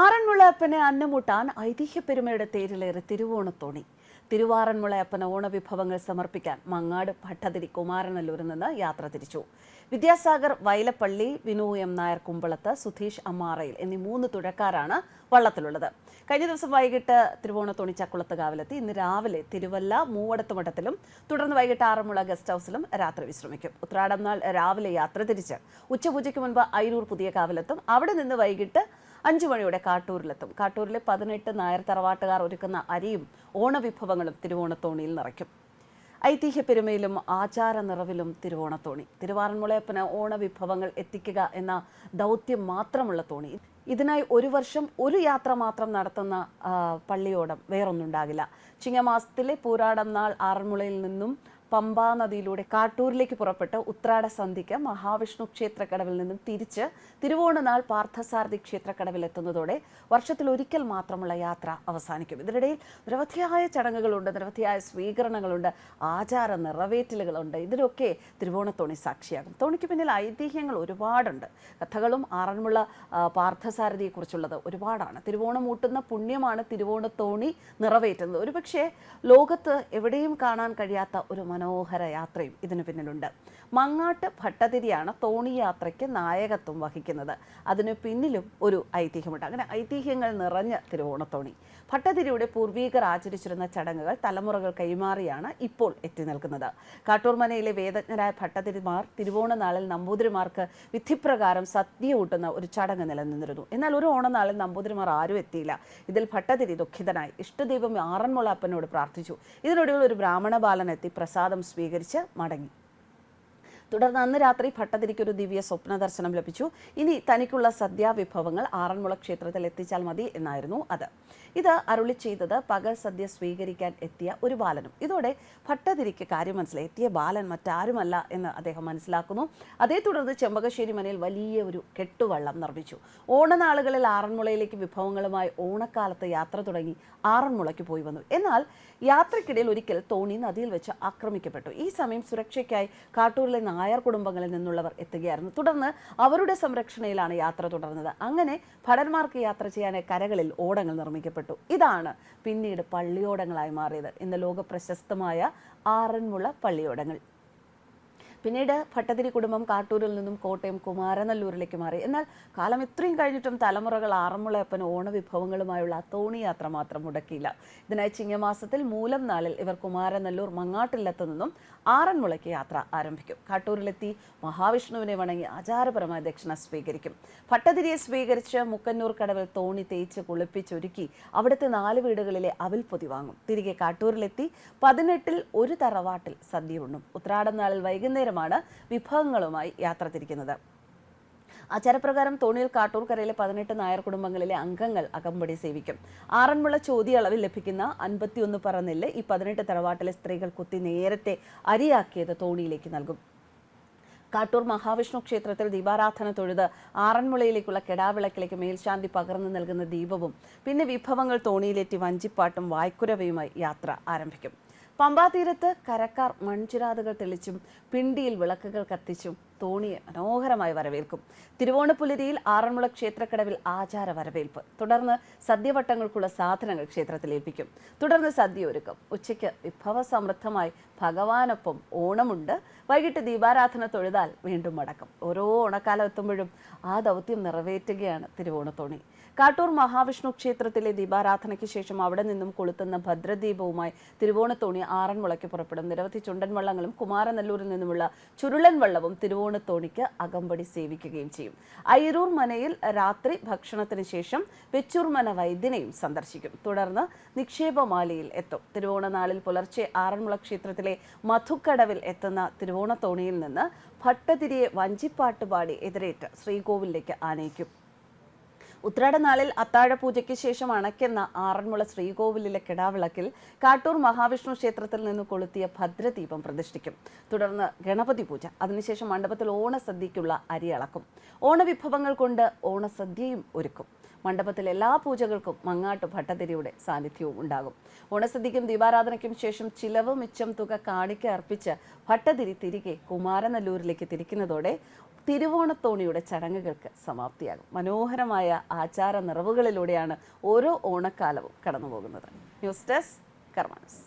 ആറന്മുളയപ്പനെ അന്നമുട്ടാൻ ഐതിഹ്യപ്പെരുമയുടെ തേരിലേറെ തിരുവോണത്തോണി. തിരുവാറന്മുളയപ്പന് ഓണവിഭവങ്ങൾ സമർപ്പിക്കാൻ മങ്ങാട് ഭട്ടതിരി കുമാരനല്ലൂരിൽ നിന്ന് യാത്ര തിരിച്ചു. വിദ്യാസാഗർ വൈലപ്പള്ളി വിനു എം നായർ കുമ്പളത്ത് സുധീഷ് അമ്മാറയിൽ എന്നീ മൂന്ന് തുഴക്കാരാണ് വള്ളത്തിലുള്ളത്. കഴിഞ്ഞ ദിവസം വൈകിട്ട് തിരുവോണത്തോണി ചക്കുളത്ത് കാവിലെത്തി. ഇന്ന് രാവിലെ തിരുവല്ല മൂവടത്ത് മഠത്തിലും തുടർന്ന് വൈകിട്ട് ആറന്മുള ഗസ്റ്റ് ഹൗസിലും രാത്രി വിശ്രമിക്കും. ഉത്രാടം നാൾ രാവിലെ യാത്ര തിരിച്ച് ഉച്ചപൂജയ്ക്ക് മുൻപ് അയിരൂർ പുതിയ കാവിലെത്തും. അവിടെ നിന്ന് വൈകിട്ട് അഞ്ചു മണിയോടെ കാട്ടൂരിലെത്തും. കാട്ടൂരിലെ പതിനെട്ട് നായർ തറവാട്ടുകാർ ഒരുക്കുന്ന അരിയും ഓണവിഭവങ്ങളും തിരുവോണത്തോണിയിൽ നിറയ്ക്കും. ഐതിഹ്യ പെരുമയിലും ആചാര നിറവിലും തിരുവോണത്തോണി. തിരുവാറന്മുളയപ്പന് ഓണവിഭവങ്ങൾ എത്തിക്കുക എന്ന ദൗത്യം മാത്രമുള്ള തോണി. ഇതിനായി ഒരു വർഷം ഒരു യാത്ര മാത്രം നടത്തുന്ന പള്ളിയോടം വേറൊന്നുണ്ടാകില്ല. ചിങ്ങമാസത്തിലെ പൂരാടം നാൾ ആറന്മുളയിൽ നിന്നും പമ്പാ നദിയിലൂടെ കാട്ടൂരിലേക്ക് പുറപ്പെട്ട് ഉത്രാട സന്ധിക്ക് മഹാവിഷ്ണു ക്ഷേത്രക്കടവിൽ നിന്നും തിരിച്ച് തിരുവോണനാൾ പാർത്ഥസാരഥി ക്ഷേത്രക്കടവിൽ എത്തുന്നതോടെ വർഷത്തിൽ ഒരിക്കൽ മാത്രമുള്ള യാത്ര അവസാനിക്കും. ഇതിനിടയിൽ നിരവധിയായ ചടങ്ങുകളുണ്ട് നിരവധിയായ സ്വീകരണങ്ങളുണ്ട് ആചാര നിറവേറ്റലുകളുണ്ട്. ഇതിലൊക്കെ തിരുവോണത്തോണി സാക്ഷിയാകും. തോണിക്ക് പിന്നിൽ ഐതിഹ്യങ്ങൾ ഒരുപാടുണ്ട്. കഥകളും ആറന്മുള പാർത്ഥസാരഥിയെക്കുറിച്ചുള്ളത് ഒരുപാടാണ്. തിരുവോണം ഊട്ടുന്ന പുണ്യമാണ് തിരുവോണത്തോണി നിറവേറ്റുന്നത്. ഒരുപക്ഷെ ലോകത്ത് എവിടെയും കാണാൻ കഴിയാത്ത ഒരു മനോഹര യാത്രയും ഇതിനു പിന്നിലുണ്ട്. മങ്ങാട്ട് ഭട്ടതിരിയാണ് തോണി യാത്രയ്ക്ക് നായകത്വം വഹിക്കുന്നത്. അതിന് പിന്നിലും ഒരു ഐതിഹ്യമുണ്ട്. അങ്ങനെ ഐതിഹ്യങ്ങൾ നിറഞ്ഞ തിരുവോണത്തോണി. ഭട്ടതിരിയുടെ പൂർവീകർ ആചരിച്ചിരുന്ന ചടങ്ങുകൾ തലമുറകൾ കൈമാറിയാണ് ഇപ്പോൾ എത്തി നിൽക്കുന്നത്. കാട്ടൂർമനയിലെ വേദജ്ഞരായ ഭട്ടതിരിമാർ തിരുവോണ നാളിൽ നമ്പൂതിരിമാർക്ക് വിധിപ്രകാരം സദ്യ ഊട്ടുന്ന ഒരു ചടങ്ങ് നിലനിന്നിരുന്നു. എന്നാൽ ഒരു ഓണനാളിൽ നമ്പൂതിരിമാർ ആരും എത്തിയില്ല. ഇതിൽ ഭട്ടതിരി ദുഃഖിതനായി ഇഷ്ടദൈവം ആറന്മുള അപ്പനോട് പ്രാർത്ഥിച്ചു. ഇതിനൊടുവിൽ ഒരു ബ്രാഹ്മണ ബാലനെത്തി എത്തി പ്രസാദം സ്വീകരിച്ച് മടങ്ങി. തുടർന്ന് അന്ന് രാത്രി ഭട്ടതിരിക്കൊരു ദിവ്യ സ്വപ്ന ദർശനം ലഭിച്ചു. ഇനി തനിക്കുള്ള സദ്യാവിഭവങ്ങൾ ആറന്മുള ക്ഷേത്രത്തിൽ എത്തിച്ചാൽ മതി എന്നായിരുന്നു അത്. ഇത് അരുളി ചെയ്തത് പകൽ സദ്യ സ്വീകരിക്കാൻ എത്തിയ ഒരു ബാലനും. ഇതോടെ ഭട്ടതിരിക്ക് കാര്യം മനസ്സിലായി. എത്തിയ ബാലൻ മറ്റാരുമല്ല എന്ന് അദ്ദേഹം മനസ്സിലാക്കുന്നു. അതേ തുടർന്ന് ചെമ്പകശ്ശേരി മനയിൽ വലിയ ഒരു കെട്ടുവള്ളം നിർമ്മിച്ചു. ഓണനാളുകളിൽ ആറന്മുളയിലേക്ക് വിഭവങ്ങളുമായി ഓണക്കാലത്ത് യാത്ര തുടങ്ങി ആറന്മുളയ്ക്ക് പോയി വന്നു. എന്നാൽ യാത്രക്കിടയിൽ ഒരിക്കൽ തോണി നദിയിൽ വെച്ച് ആക്രമിക്കപ്പെട്ടു. ഈ സമയം സുരക്ഷയ്ക്കായി കാട്ടൂരിലെ നായർ കുടുംബങ്ങളിൽ നിന്നുള്ളവർ എത്തുകയായിരുന്നു. തുടർന്ന് അവരുടെ സംരക്ഷണയിലാണ് യാത്ര തുടർന്നത്. അങ്ങനെ ഭടന്മാർക്ക് യാത്ര ചെയ്യാൻ കരകളിൽ ഓടങ്ങൾ നിർമ്മിക്കപ്പെട്ടു. ഇതാണ് പിന്നീട് പള്ളിയോടങ്ങളായി മാറിയത്. ഇന്ന് ലോക പ്രശസ്തമായ ആറന്മുള പള്ളിയോടങ്ങൾ. പിന്നീട് ഭട്ടതിരി കുടുംബം കാട്ടൂരിൽ നിന്നും കോട്ടയം കുമാരനല്ലൂരിലേക്ക് മാറി. എന്നാൽ കാലം ഇത്രയും കഴിഞ്ഞിട്ടും തലമുറകൾ ആറന്മുളയപ്പൻ ഓണവിഭവങ്ങളുമായുള്ള അത്തോണി തോണി യാത്ര മാത്രം മുടക്കിയില്ല. ഇതിനായി ചിങ്ങമാസത്തിൽ മൂലം നാളിൽ ഇവർ കുമാരനല്ലൂർ മങ്ങാട്ടില്ലത്ത് നിന്നും ആറന്മുളയ്ക്ക് യാത്ര ആരംഭിക്കും. കാട്ടൂരിലെത്തി മഹാവിഷ്ണുവിനെ വണങ്ങി ആചാരപരമായ ദക്ഷിണ സ്വീകരിക്കും. ഭട്ടതിരിയെ സ്വീകരിച്ച് മുക്കന്നൂർ കടവിൽ തോണി തേച്ച് കുളിപ്പിച്ചൊരുക്കി അവിടുത്തെ നാല് വീടുകളിലെ അവിൽപ്പൊതി വാങ്ങും. തിരികെ കാട്ടൂരിലെത്തി പതിനെട്ടിൽ ഒരു തറവാട്ടിൽ സദ്യ ഉണ്ണും. ഉത്രാടം നാളിൽ വൈകുന്നേരമാണ് വിഭവങ്ങളുമായി യാത്ര തിരിക്കുന്നത്. ആചാരപ്രകാരം തോണിയിൽ കാട്ടൂർക്കരയിലെ പതിനെട്ട് നായർ കുടുംബങ്ങളിലെ അംഗങ്ങൾ അകമ്പടി സേവിക്കും. ആറന്മുള ചോദ്യ അളവിൽ ലഭിക്കുന്ന അൻപത്തിയൊന്ന് പറ നെല്ല് ഈ പതിനെട്ട് തറവാട്ടിലെ സ്ത്രീകൾ കുത്തി നേരത്തെ അരിയാക്കിയത് തോണിയിലേക്ക് നൽകും. കാട്ടൂർ മഹാവിഷ്ണു ക്ഷേത്രത്തിൽ ദീപാരാധന തൊഴുത് ആറന്മുളയിലേക്കുള്ള കെടാവിളക്കിലേക്ക് മേൽശാന്തി പകർന്നു നൽകുന്ന ദീപവും പിന്നെ വിഭവങ്ങൾ തോണിയിലേറ്റി വഞ്ചിപ്പാട്ടും വായ്ക്കുരവയുമായി യാത്ര ആരംഭിക്കും. പമ്പാ തീരത്ത് കരക്കാർ മൺചിരാതുകൾ തെളിച്ചും പിണ്ടിയിൽ വിളക്കുകൾ കത്തിച്ചും. തോണിയെ മനോഹരമായി വരവേൽക്കും. തിരുവോണപ്പുലരിയിൽ ആറന്മുള ക്ഷേത്രക്കടവിൽ ആചാര വരവേൽപ്പ്. തുടർന്ന് സദ്യവട്ടങ്ങൾക്കുള്ള സാധനങ്ങൾ ക്ഷേത്രത്തിൽ ഏൽപ്പിക്കും. തുടർന്ന് സദ്യ ഒരുക്കും. ഉച്ചയ്ക്ക് വിഭവസമൃദ്ധമായി ഭഗവാനൊപ്പം ഓണമുണ്ട്. വൈകിട്ട് ദീപാരാധന തൊഴുതാൽ വീണ്ടും മടക്കം. ഓരോ ഓണക്കാലം എത്തുമ്പോഴും ആ ദൗത്യം നിറവേറ്റുകയാണ് തിരുവോണത്തോണി. കാട്ടൂർ മഹാവിഷ്ണു ക്ഷേത്രത്തിലെ ദീപാരാധനയ്ക്ക് ശേഷം അവിടെ നിന്നും കൊളുത്തുന്ന ഭദ്രദീപവുമായി തിരുവോണത്തോണി ആറന്മുളയ്ക്ക് പുറപ്പെടും. നിരവധി ചുണ്ടൻ വള്ളങ്ങളും കുമാരനല്ലൂരിൽ നിന്നുമുള്ള ചുരുളൻ വള്ളവും തിരുവോണത്തോണിക്ക് അകമ്പടി സേവിക്കുകയും ചെയ്യും. അയിരൂർ മനയിൽ രാത്രി ഭക്ഷണത്തിന് ശേഷം വെച്ചൂർമന വൈദ്യനെയും സന്ദർശിക്കും. തുടർന്ന് നിക്ഷേപമാലയിൽ എത്തും. തിരുവോണനാളിൽ പുലർച്ചെ ആറന്മുള ക്ഷേത്രത്തിലെ മധുക്കടവിൽ എത്തുന്ന തിരുവോണത്തോണിയിൽ നിന്ന് ഭട്ടതിരിയെ വഞ്ചിപ്പാട്ട് പാടി എതിരേറ്റ് ശ്രീകോവിലേക്ക് ആനയിക്കും. ഉത്രാട അത്താഴപൂജയ്ക്ക് അത്താഴ പൂജയ്ക്ക് ശേഷം അണയ്ക്കുന്ന ആറന്മുള ശ്രീകോവിലിലെ കിടാവിളക്കിൽ കാട്ടൂർ മഹാവിഷ്ണു ക്ഷേത്രത്തിൽ നിന്ന് കൊളുത്തിയ ഭദ്രദീപം പ്രതിഷ്ഠിക്കും. തുടർന്ന് ഗണപതി പൂജ. അതിനുശേഷം മണ്ഡപത്തിൽ ഓണസദ്യയ്ക്കുള്ള അരി അളക്കും. ഓണവിഭവങ്ങൾ കൊണ്ട് ഓണസദ്യയും ഒരുക്കും. മണ്ഡപത്തിൽ എല്ലാ പൂജകൾക്കും മങ്ങാട്ട് ഭട്ടതിരിയുടെ സാന്നിധ്യവും ഉണ്ടാകും. ഓണസദ്യക്കും ദീപാരാധനയ്ക്കും ശേഷം ചിലവ് മിച്ചം തുക കാണിക്ക അർപ്പിച്ച് ഭട്ടതിരി തിരികെ കുമാരനല്ലൂരിലേക്ക് തിരിക്കുന്നതോടെ തിരുവോണത്തോണിയുടെ ചടങ്ങുകൾക്ക് സമാപ്തിയാകും. മനോഹരമായ ആചാര നിറവുകളിലൂടെയാണ് ഓരോ ഓണക്കാലവും കടന്നുപോകുന്നത്. News desk കർമാനസ്.